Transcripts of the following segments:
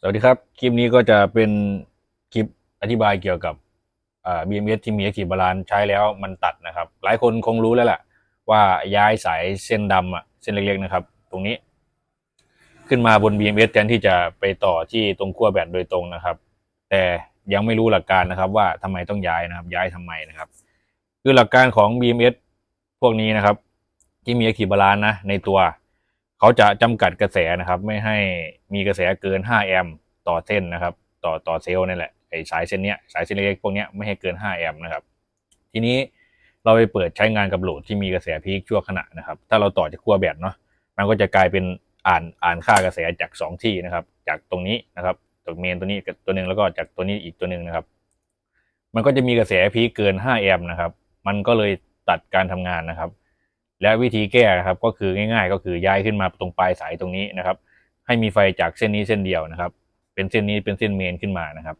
สวัสดีครับ คลิปนี้ก็จะเป็นคลิปอธิบายเกี่ยวกับอ่า BMS ที่มี Active Balance ใช้แล้วมันตัดนะครับ หลายคนคงรู้แล้วแหละว่าย้ายสายเส้นดำอะเส้นเล็กๆนะครับ ตรงนี้ ขึ้นมาบน BMS แทนที่จะไปต่อที่ตรงขั้วแบตโดยตรงนะครับ แต่ยังไม่รู้หลักการนะครับ ว่าทำไมต้องย้ายนะครับ ย้ายทำไมนะครับ คือหลักการของ BMS พวกนี้นะครับ ที่มี Active Balance นะในตัว เขาจะจำกัดกระแสนะครับ ไม่ให้มีกระแสเกิน 5 แอมป์ต่อเส้นนะครับ ต่อต่อเซลล์นี่แหละไอ้สายเส้นเนี้ยสายเส้นเล็กพวกเนี้ยไม่ให้เกิน 5 แอมป์นะครับ ทีนี้เราไปเปิดใช้งานกับโหลดที่มีกระแสพีคชั่วขณะนะครับ ถ้าเราต่อจากขั้วแบตเนาะมันก็จะกลายเป็นอ่านอ่านค่ากระแสจาก 2 ที่นะครับ จากตรงนี้นะครับจากเมนตัวนี้ตัวหนึ่งแล้วก็จากตัวนี้อีกตัวหนึ่งนะครับ มันก็จะมีกระแสพีคเกิน 5 แอมป์นะครับ มันก็เลยตัดการทำงานนะครับ และวิธีแก้นะครับก็คือง่าย ๆ ก็คือย้ายขึ้นมาตรงปลายสายตรงนี้นะครับ ให้มีไฟจากเส้นนี้เส้นเดียวนะครับ เป็นเส้นนี้เป็นเส้นเมนขึ้นมานะครับ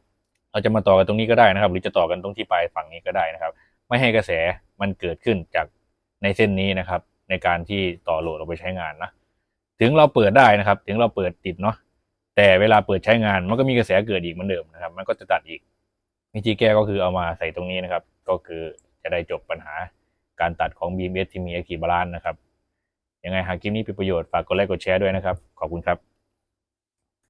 เราจะมาต่อกันตรงนี้ก็ได้นะครับ หรือจะต่อกันตรงที่ปลายฝั่งนี้ก็ได้นะครับ ไม่ให้กระแสมันเกิดขึ้นจากในเส้นนี้นะครับ ในการที่ต่อโหลดออกไปใช้งานนะถึงเราเปิดได้นะครับ ถึงเราเปิดติดเนาะแต่เวลาเปิดใช้งานมันก็มีกระแสเกิดอีกเหมือนเดิมนะครับ มันก็จะตัดอีกวิธีแก้ก็คือเอามาใส่ตรงนี้นะครับ ก็คือจะได้จบปัญหา การตัดของ BMS ที่มีอาคีบาลานนะครับยังไงหากคลิปนี้เป็นประโยชน์ฝากกดไลค์กดแชร์ด้วยนะครับ ขอบคุณครับ